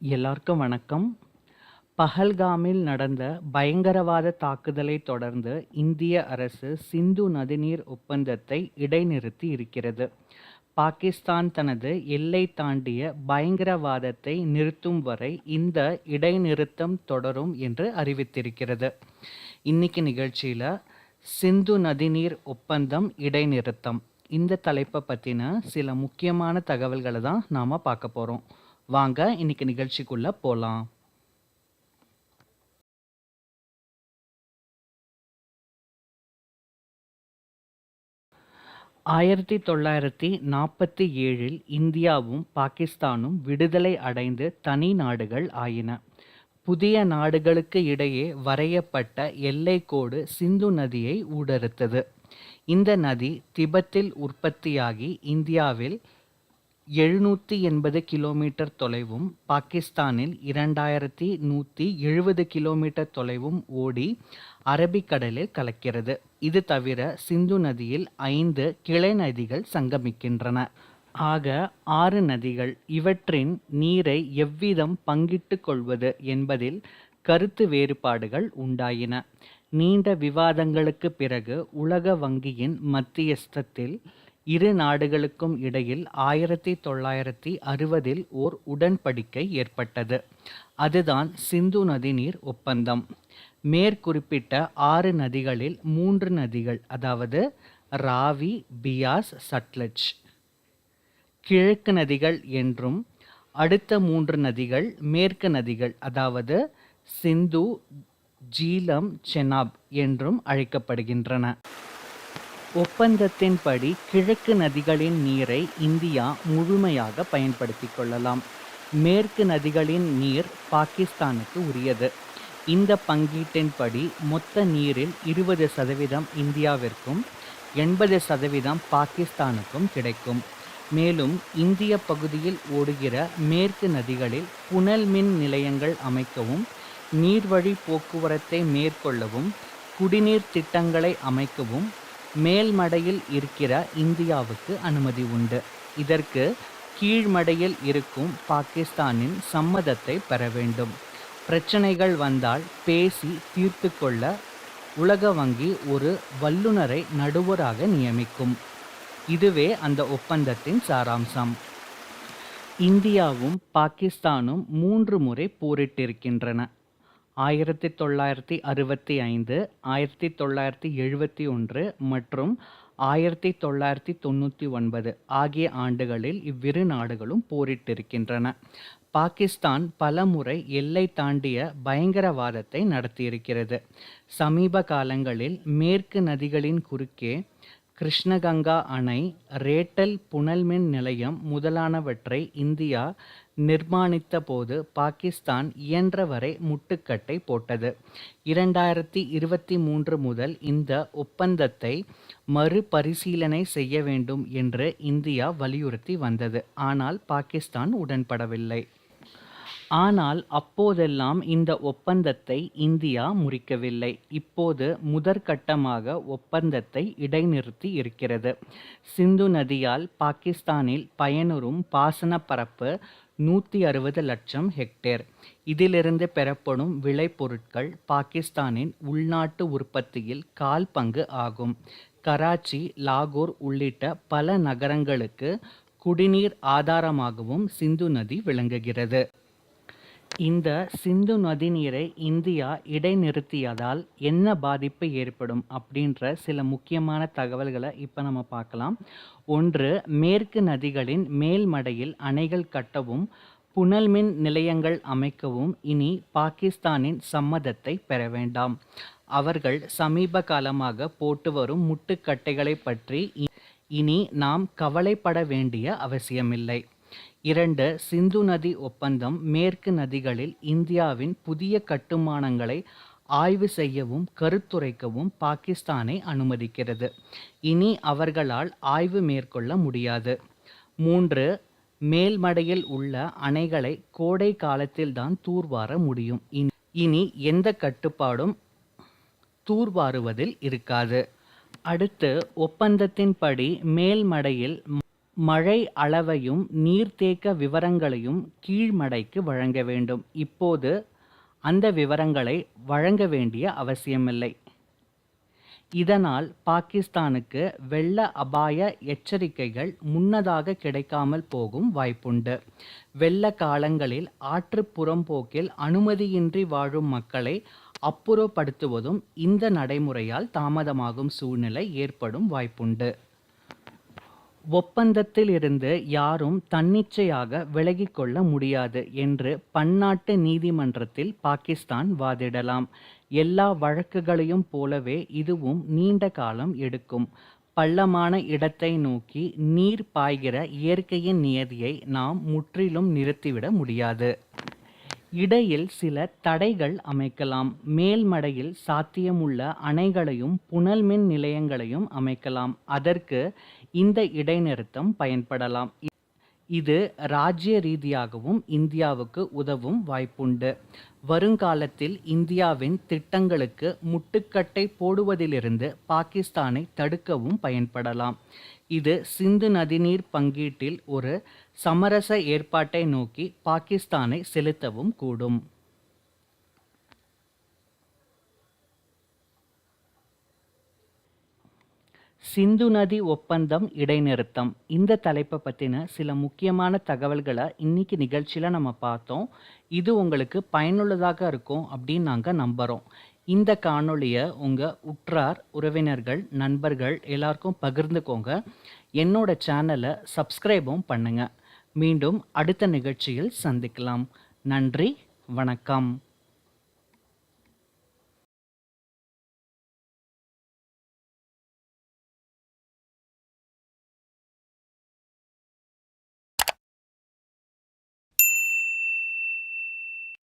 எல்லாருக்கும் வணக்கம். பஹல்காமில் நடந்த பயங்கரவாத தாக்குதலை தொடர்ந்து இந்திய அரசு சிந்து நதிநீர் ஒப்பந்தத்தை இடைநிறுத்தி இருக்கிறது. பாகிஸ்தான் தனது எல்லை தாண்டிய பயங்கரவாதத்தை நிறுத்தும் வரை இந்த இடைநிறுத்தம் தொடரும் என்று அறிவித்திருக்கிறது. இன்னைக்கு நிகழ்ச்சியில் சிந்து நதிநீர் ஒப்பந்தம் இடைநிறுத்தம் இந்த தலைப்பை பற்றின சில முக்கியமான தகவல்களை தான் நாம் பார்க்க போகிறோம் வாங்க இன்னைக்கு நிகழ்ச்சிக்குள்ள போலாம். ஆயிரத்தி தொள்ளாயிரத்தி நாற்பத்தி ஏழில் இந்தியாவும் பாகிஸ்தானும் விடுதலை அடைந்து தனி நாடுகள் ஆயின. புதிய நாடுகளுக்கு இடையே வரையப்பட்ட எல்லைக்கோடு சிந்து நதியை ஊடறுத்தது. இந்த நதி திபெத்தில் உற்பத்தியாகி இந்தியாவில் எழுநூற்றி எண்பது கிலோமீட்டர் தொலைவும் பாகிஸ்தானில் இரண்டாயிரத்தி நூற்றி எழுபது கிலோமீட்டர் தொலைவும் ஓடி அரபிக்கடலில் கலக்கிறது. இது தவிர சிந்து நதியில் ஐந்து கிளை நதிகள் சங்கமிக்கின்றன. ஆக ஆறு நதிகள். இவற்றின் நீரை எவ்விதம் பங்கிட்டு கொள்வது என்பதில் கருத்து வேறுபாடுகள் உண்டாயின. நீண்ட விவாதங்களுக்குப் பிறகு உலக வங்கியின் மத்தியஸ்தத்தில் இரு நாடுகளுக்கும் இடையில் ஆயிரத்தி தொள்ளாயிரத்தி அறுபதில் ஓர் உடன்படிக்கை ஏற்பட்டது. அதுதான் சிந்து நதிநீர் ஒப்பந்தம். மேற்குறிப்பிட்ட ஆறு நதிகளில் மூன்று நதிகள் அதாவது ராவி பியாஸ் சட்லஜ் கிழக்கு நதிகள் என்றும் அடுத்த மூன்று நதிகள் மேற்கு நதிகள் அதாவது சிந்து ஜீலம் செனாப் என்றும் அழைக்கப்படுகின்றன. ஒப்பந்தத்தின்படி கிழக்கு நதிகளின் நீரை இந்தியா முழுமையாக பயன்படுத்திக் கொள்ளலாம். மேற்கு நதிகளின் நீர் பாகிஸ்தானுக்கு உரியது. இந்த பங்கீட்டின்படி மொத்த நீரில் இருபது சதவீதம் இந்தியாவிற்கும் எண்பது சதவீதம் பாகிஸ்தானுக்கும் கிடைக்கும். மேலும் இந்திய பகுதியில் ஓடுகிற மேற்கு நதிகளில் புனல் மின் நிலையங்கள் அமைக்கவும் நீர்வழி போக்குவரத்தை மேற்கொள்ளவும் குடிநீர் திட்டங்களை அமைக்கவும் மேல்மடையில் இருக்கிற இந்தியாவுக்கு அனுமதி உண்டு. இதற்கு கீழ்மடையில் இருக்கும் பாகிஸ்தானின் சம்மதத்தை பெற வேண்டும். பிரச்சனைகள் வந்தால் பேசி தீர்த்து கொள்ள உலக வங்கி ஒரு வல்லுனரை நடுவராக நியமிக்கும். இதுவே அந்த ஒப்பந்தத்தின் சாராம்சம். இந்தியாவும் பாகிஸ்தானும் மூன்று முறை போரிட்டிருக்கின்றன. ஆயிரத்தி தொள்ளாயிரத்தி அறுபத்தி ஐந்து, ஆயிரத்தி தொள்ளாயிரத்தி எழுபத்தி ஒன்று மற்றும் ஆயிரத்தி தொள்ளாயிரத்தி தொண்ணூற்றி ஒன்பது ஆகிய ஆண்டுகளில் இவ்விரு நாடுகளும் போரிட்டிருக்கின்றன. பாகிஸ்தான் பலமுறை எல்லை தாண்டிய பயங்கரவாதத்தை நடத்தியிருக்கிறது. சமீப காலங்களில் மேற்கு நதிகளின் குறுக்கே கிருஷ்ணகங்கா அணை ரேட்டல் புனல்மின் நிலையம் முதலானவற்றை இந்தியா நிர்மாணித்த போது பாகிஸ்தான் இயன்றவரை முட்டுக்கட்டை போட்டது. இரண்டாயிரத்தி இருபத்தி மூன்று முதல் இந்த ஒப்பந்தத்தை மறுபரிசீலனை செய்ய வேண்டும் என்று இந்தியா வலியுறுத்தி வந்தது. ஆனால் பாகிஸ்தான் உடன்படவில்லை. ஆனால் அப்போதெல்லாம் இந்த ஒப்பந்தத்தை இந்தியா முறிக்கவில்லை. இப்போது முதற்கட்டமாக ஒப்பந்தத்தை இடைநிறுத்தி இருக்கிறது. சிந்து நதியால் பாகிஸ்தானில் பயனுறும் பாசன பரப்பு நூற்றி அறுபது லட்சம் ஹெக்டேர். இதிலிருந்து பெறப்படும் விளைபொருட்கள் பாகிஸ்தானின் உள்நாட்டு உற்பத்தியில் கால் பங்கு ஆகும். கராச்சி லாகூர் உள்ளிட்ட பல நகரங்களுக்கு குடிநீர் ஆதாரமாகவும் சிந்து நதி விளங்குகிறது. இந்த சிந்து நதிநீரை இந்தியா இடைநிறுத்தியதால் என்ன பாதிப்பு ஏற்படும் அப்படின்ற சில முக்கியமான தகவல்களை இப்போ நம்ம பார்க்கலாம். ஒன்று மேற்கு நதிகளின் மேல்மடையில் அணைகள் கட்டவும் புனல் மின் நிலையங்கள் அமைக்கவும் இனி பாகிஸ்தானின் சம்மதத்தை பெற வேண்டாம். அவர்கள் சமீப காலமாக போட்டு வரும் முட்டுக்கட்டைகளைப் பற்றி இனி நாம் கவலைப்பட வேண்டிய அவசியமில்லை. இரண்டு சிந்து நதி ஒப்பந்தம் மேற்கு நதிகளில் இந்தியாவின் புதிய கட்டுமானங்களை ஆய்வு செய்யவும் கருத்துரைக்கவும் பாகிஸ்தானை அனுமதிக்கிறது. இனி அவர்களால் ஆய்வு மேற்கொள்ள முடியாது. மூன்று மேல்மடையில் உள்ள அணைகளை கோடை காலத்தில் தான் தூர்வார முடியும். இனி எந்த கட்டுப்பாடும் தூர்வாருவதில் இருக்காது. அடுத்து ஒப்பந்தத்தின்படி மேல்மடையில் மழை அளவையும் நீர்த்தேக்க விவரங்களையும் கீழ்மடைக்கு வழங்க வேண்டும். இப்போது அந்த விவரங்களை வழங்க வேண்டிய அவசியமில்லை. இதனால் பாகிஸ்தானுக்கு வெள்ள அபாய எச்சரிக்கைகள் முன்னதாக கிடைக்காமல் போகும் வாய்ப்புண்டு. வெள்ள காலங்களில் ஆற்றுப் புறம்போக்கில் அனுமதியின்றி வாழும் மக்களை அப்புறப்படுத்துவதும் இந்த நடைமுறையால் தாமதமாகும் சூழ்நிலை ஏற்படும் வாய்ப்புண்டு. ஒப்பந்தத்தில் இருந்து யாரும் தன்னிச்சையாக விலகிக்கொள்ள முடியாது என்று பன்னாட்டு நீதிமன்றத்தில் பாகிஸ்தான் வாதிடலாம். எல்லா வழக்குகளையும் போலவே இதுவும் நீண்ட காலம் எடுக்கும். பள்ளமான இடத்தை நோக்கி நீர் பாய்கிற இயற்கையின் நியதியை நாம் முற்றிலும் நிறுத்திவிட முடியாது. இடையில் சில தடைகள் அமைக்கலாம். மேல்மடையில் சாத்தியமுள்ள அணைகளையும் புனல் மின் நிலையங்களையும் அமைக்கலாம். அதற்கு இந்த இடைநிறுத்தம் பயன்படலாம். இது ராஜ்ய ரீதியாகவும் இந்தியாவுக்கு உதவும் வாய்ப்புண்டு. வருங்காலத்தில் இந்தியாவின் திட்டங்களுக்கு முட்டுக்கட்டை போடுவதிலிருந்து பாகிஸ்தானை தடுக்கவும் பயன்படலாம். இது சிந்து நதிநீர் பங்கீட்டில் ஒரு சமரச ஏற்பாட்டை நோக்கி பாகிஸ்தானை செலுத்தவும் கூடும். சிந்து நதி ஒப்பந்தம் இடைநிறுத்தம் இந்த தலைப்பை பற்றின சில முக்கியமான தகவல்களை இன்னைக்கு நிகழ்ச்சியில் நம்ம பார்த்தோம். இது உங்களுக்கு பயனுள்ளதாக இருக்கும் அப்படின்னு நாங்கள் நம்புகிறோம். இந்த காணொளியை உங்கள் உற்றார், உறவினர்கள், நண்பர்கள் எல்லாருக்கும் பகிர்ந்துக்கோங்க. என்னோட சேனலை சப்ஸ்கிரைபும் பண்ணுங்கள் மீண்டும் அடுத்த நிகழ்ச்சியில் சந்திக்கலாம். நன்றி, வணக்கம்.